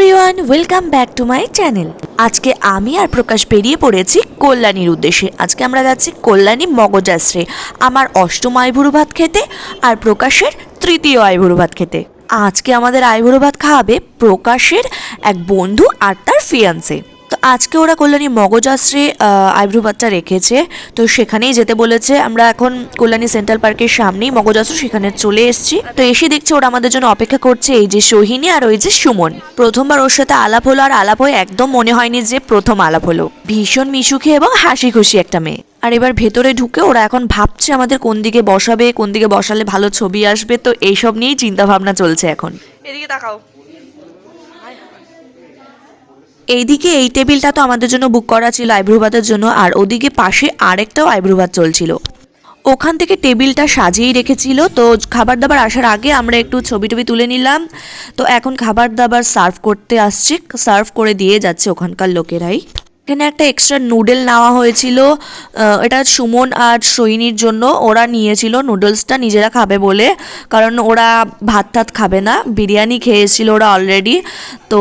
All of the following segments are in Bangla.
Everyone welcome back to my channel আজকে আমি আর প্রকাশ বেরিয়ে পড়েছি কল্যাণীর উদ্দেশ্যে। আজকে আমরা যাচ্ছি কল্যাণী মগজাশ্রে, আমার অষ্টম আইভুরু ভাত খেতে আর প্রকাশের তৃতীয় আইভুরু ভাত খেতে। আজকে আমাদের আইভুরু ভাত খাওয়াবে প্রকাশের এক বন্ধু আর তার ফিয়ান্সে তো আজকে ওরা কল্যাণী মগজাশ্রে আইব্রু বাচ্চা রেখেছে। তো সেখানেই যেতে বলেছে। আমরা এখন কল্যাণী সেন্ট্রাল পার্কের সামনেই মগজাশ্র সেখানে চলে এসেছি। তো এসে দেখছি ওরা আমাদের জন্য অপেক্ষা করছে এই যে সোহিনী আর ওই যে সুমন। প্রথমবার ওর সাথে আলাপ হলো আর আলাপ হয়ে একদম মনে হয়নি যে প্রথম আলাপ হলো। ভীষণ মিশুখে এবং হাসি খুশি একটা মেয়ে। আর এবার ভেতরে ঢুকে ওরা এখন ভাবছে আমাদের কোন দিকে বসাবে, কোন দিকে বসালে ভালো ছবি আসবে। তো এইসব নিয়েই চিন্তা ভাবনা চলছে এখন। এদিকে তাকাও। এইদিকে এই টেবিলটা তো আমাদের জন্য বুক করা ছিল আইব্রুভাতের জন্য, আর ওদিকে পাশে আরেকটাও আইব্রুভাত চলছিল। ওখান থেকে টেবিলটা সাজিয়েই রেখেছিল, তো খাবার দাবার আসার আগে আমরা একটু ছবি টবি তুলে নিলাম। তো এখন খাবার দাবার সার্ভ করতে আসছে, সার্ভ করে দিয়ে যাচ্ছে ওখানকার লোকেরাই। এখানে একটা এক্সট্রা নুডেল নেওয়া হয়েছিল। এটা সুমন আর সৈনির জন্য। ওরা নিয়েছিল নুডলসটা নিজেরা খাবে বলে। কারণ ওরা ভাত টাত খাবে না, বিরিয়ানি খেয়েছিল ওরা অলরেডি তো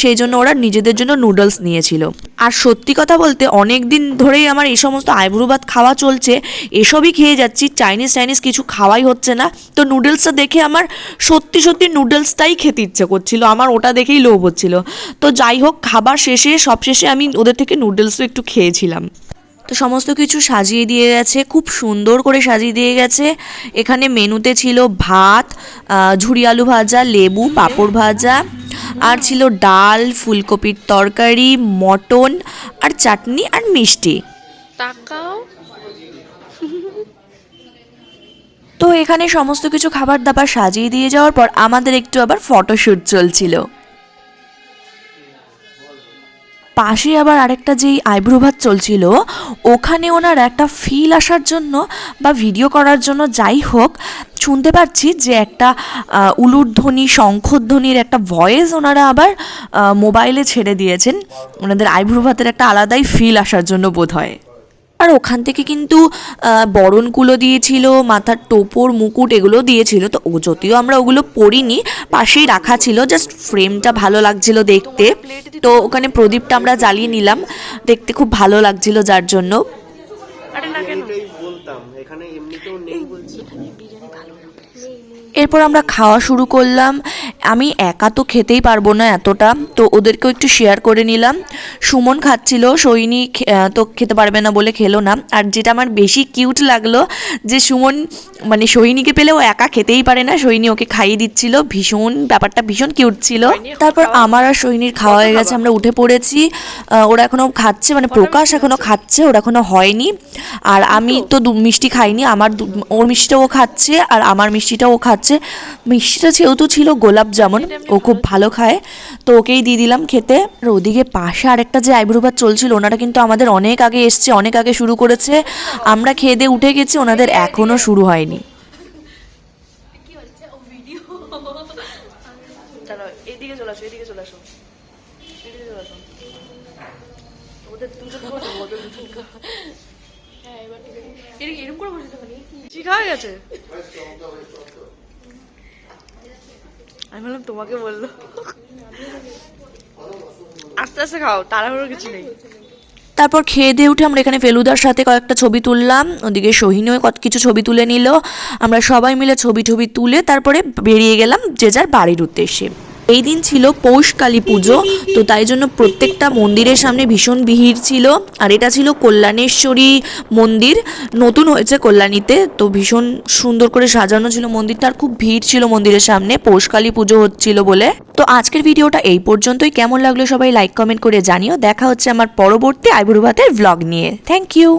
সেই জন্য ওরা নিজেদের জন্য নুডলস নিয়েছিল। আর সত্যি কথা বলতে অনেক দিন ধরেই আমার এই সমস্ত আইব্রু ভাত খাওয়া চলছে, এসবই খেয়ে যাচ্ছি চাইনিজ চাইনিজ কিছু খাওয়াই হচ্ছে না। তো নুডলসটা দেখে আমার সত্যি সত্যি নুডলসটাই খেতে ইচ্ছে করছিল, আমার ওটা দেখেই লোভ হচ্ছিল। তো যাই হোক, খাবার শেষে সব শেষে আমি ওদের থেকে নুডলসও একটু খেয়েছিলাম। তো সমস্ত কিছু সাজিয়ে দিয়ে গেছে, খুব সুন্দর করে সাজিয়ে দিয়ে গেছে। এখানে মেনুতে ছিল ভাত ঝুড়ি আলু ভাজা, লেবু, পাঁপড় ভাজা আর ছিল ডাল ফুলকপির তরকারি মটন আর চাটনি আর মিষ্টি। তাকাও তো এখানে সমস্ত কিছু খাবার দাবার সাজিয়ে দিয়ে যাওয়ার পর আমাদের একটু আবার ফটোশ্যুট চলছিল। পাশে আবার আরেকটা যেই আইব্রো ভাত চলছিল, ওখানে ওনার একটা ফিল আসার জন্য বা ভিডিও করার জন্য যাই হোক, শুনতে পাচ্ছি যে একটা উলুরধ্বনি শঙ্খধ্বনির একটা ভয়েস ওনারা আবার মোবাইলে ছেড়ে দিয়েছেন। ওনাদের আইব্রো ভাতের একটা আলাদাই ফিল আসার জন্য বোধ হয় আর ওখান থেকে কিন্তু বরণগুলো দিয়েছিল মাথার টোপর মুকুট এগুলো দিয়েছিল তো ও যদিও আমরা ওগুলো পরিনি পাশেই রাখা ছিল জাস্ট ফ্রেমটা ভালো লাগছিল দেখতে। তো ওখানে প্রদীপটা আমরা জ্বালিয়ে নিলাম দেখতে খুব ভালো লাগছিল যার জন্য। এরপর আমরা খাওয়া শুরু করলাম আমি একা তো খেতেই পারব না এতটা। তো ওদেরকেও একটু শেয়ার করে নিলাম। সুমন খাচ্ছিল সৈনি খে- তো খেতে পারবে না বলে খেলো না। আর যেটা আমার বেশি কিউট লাগল যে সুমন মানে সৈনিকে পেলে ও একা খেতেই পারে না। সৈনি ওকে খাইয়ে দিচ্ছিল। ভীষণ ব্যাপারটা ভীষণ কিউট ছিল। তারপর আমার আর সৈনির খাওয়া হয়ে গেছে আমরা উঠে পড়েছি। ওরা এখনও খাচ্ছে মানে প্রকাশ এখনও খাচ্ছে ওরা এখনও হয়নি। আর আমি তো দু- মিষ্টি খাইনি আমার ওর মিষ্টিটা ও খাচ্ছে আর আমার মিষ্টিটা ও খাচ্ছে। মিষ্টিটা যেহেতু ছিল গোলাপ জামুন ও খুব ভালো খায় তো ওকেই দিয়ে দিলাম খেতে। আর ওদিকে পাশে আরেকটা যে আইব্রু ভাত চলছিল ওনারা কিন্তু আমাদের অনেক আগে এসছে অনেক আগে শুরু করেছে। আমরা খেয়ে দিয়ে উঠে গেছি ওনাদের এখনও শুরু হয়নি। এদিকে চলে আসো এদিকে চলে আসো। এদিকে চলে আসো। ওদের দুজন করে দেবো, ওদের দুজন করে। এদিকে এরকম করে বসে থাকি শিখা হয়ে গেছে? আমি বললাম তোমাকে বলল। আস্তে আস্তে খাও, তাড়াহুড়ো কিছু নেই। তারপর খেয়ে দিয়ে উঠে আমরা এখানে ফেলুদার সাথে কয়েকটা ছবি তুললাম। ওদিকে সোহিনীও কত কিছু ছবি তুলে নিল। আমরা সবাই মিলে ছবি টবি তুলে তারপরে বেরিয়ে গেলাম যে যার বাড়ির উদ্দেশ্যে। এই দিন ছিল পৌষ কালী পুজো। তো তাই জন্য প্রত্যেকটা মন্দিরের সামনে ভীষণ ভিড় ছিল। আর এটা ছিল কল্যাণেশ্বরী মন্দির। নতুন হয়েছে কল্যাণীতে। তো ভীষণ সুন্দর করে সাজানো ছিল মন্দিরটা। আর খুব ভিড় ছিল মন্দিরের সামনে। পৌষ কালী পুজো হচ্ছিল বলে। তো আজকের ভিডিওটা এই পর্যন্তই। কেমন লাগল সবাই লাইক, কমেন্ট করে জানিও। দেখা হচ্ছে আমার পরবর্তী আইবুড়ু ভ্লগ নিয়ে। Thank you